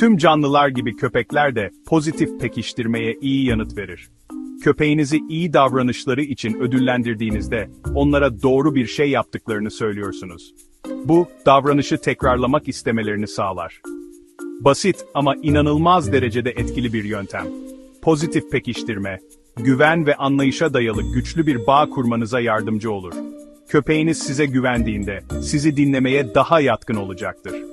Tüm canlılar gibi köpekler de pozitif pekiştirmeye iyi yanıt verir. Köpeğinizi iyi davranışları için ödüllendirdiğinizde onlara doğru bir şey yaptıklarını söylüyorsunuz. Bu, davranışı tekrarlamak istemelerini sağlar. Basit ama inanılmaz derecede etkili bir yöntem. Pozitif pekiştirme, güven ve anlayışa dayalı güçlü bir bağ kurmanıza yardımcı olur. Köpeğiniz size güvendiğinde, sizi dinlemeye daha yatkın olacaktır.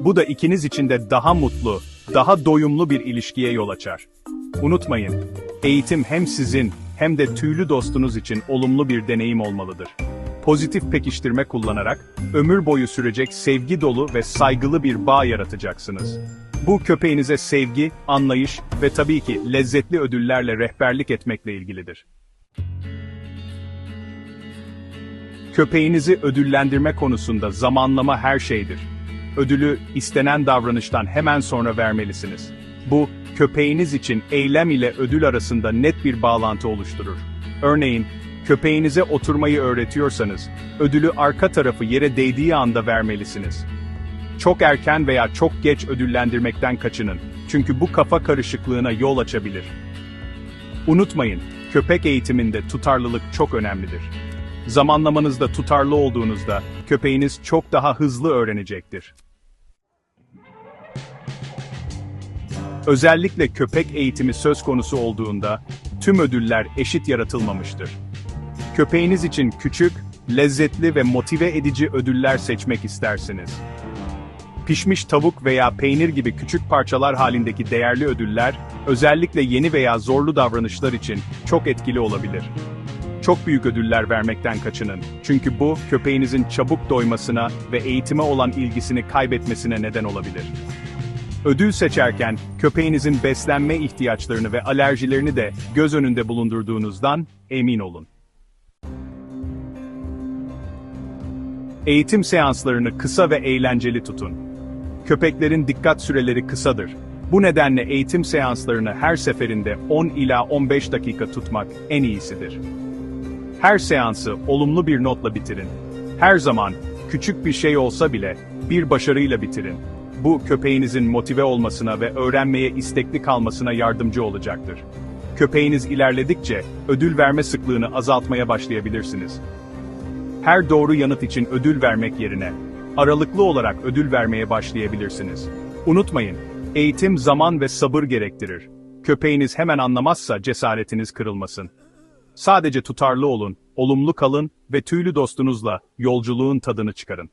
Bu da ikiniz için de daha mutlu, daha doyumlu bir ilişkiye yol açar. Unutmayın, eğitim hem sizin hem de tüylü dostunuz için olumlu bir deneyim olmalıdır. Pozitif pekiştirme kullanarak ömür boyu sürecek sevgi dolu ve saygılı bir bağ yaratacaksınız. Bu köpeğinize sevgi, anlayış ve tabii ki lezzetli ödüllerle rehberlik etmekle ilgilidir. Köpeğinizi ödüllendirme konusunda zamanlama her şeydir. Ödülü istenen davranıştan hemen sonra vermelisiniz. Bu, köpeğiniz için eylem ile ödül arasında net bir bağlantı oluşturur. Örneğin, köpeğinize oturmayı öğretiyorsanız, ödülü arka tarafı yere değdiği anda vermelisiniz. Çok erken veya çok geç ödüllendirmekten kaçının. Çünkü bu kafa karışıklığına yol açabilir. Unutmayın, köpek eğitiminde tutarlılık çok önemlidir. Zamanlamanızda tutarlı olduğunuzda, köpeğiniz çok daha hızlı öğrenecektir. Özellikle köpek eğitimi söz konusu olduğunda, tüm ödüller eşit yaratılmamıştır. Köpeğiniz için küçük, lezzetli ve motive edici ödüller seçmek istersiniz. Pişmiş tavuk veya peynir gibi küçük parçalar halindeki değerli ödüller, özellikle yeni veya zorlu davranışlar için çok etkili olabilir. Çok büyük ödüller vermekten kaçının. Çünkü bu, köpeğinizin çabuk doymasına ve eğitime olan ilgisini kaybetmesine neden olabilir. Ödül seçerken, köpeğinizin beslenme ihtiyaçlarını ve alerjilerini de göz önünde bulundurduğunuzdan emin olun. Eğitim seanslarını kısa ve eğlenceli tutun. Köpeklerin dikkat süreleri kısadır. Bu nedenle eğitim seanslarını her seferinde 10 ila 15 dakika tutmak en iyisidir. Her seansı olumlu bir notla bitirin. Her zaman, küçük bir şey olsa bile, bir başarıyla bitirin. Bu, köpeğinizin motive olmasına ve öğrenmeye istekli kalmasına yardımcı olacaktır. Köpeğiniz ilerledikçe, ödül verme sıklığını azaltmaya başlayabilirsiniz. Her doğru yanıt için ödül vermek yerine, aralıklı olarak ödül vermeye başlayabilirsiniz. Unutmayın, eğitim zaman ve sabır gerektirir. Köpeğiniz hemen anlamazsa cesaretiniz kırılmasın. Sadece tutarlı olun, olumlu kalın ve tüylü dostunuzla yolculuğun tadını çıkarın.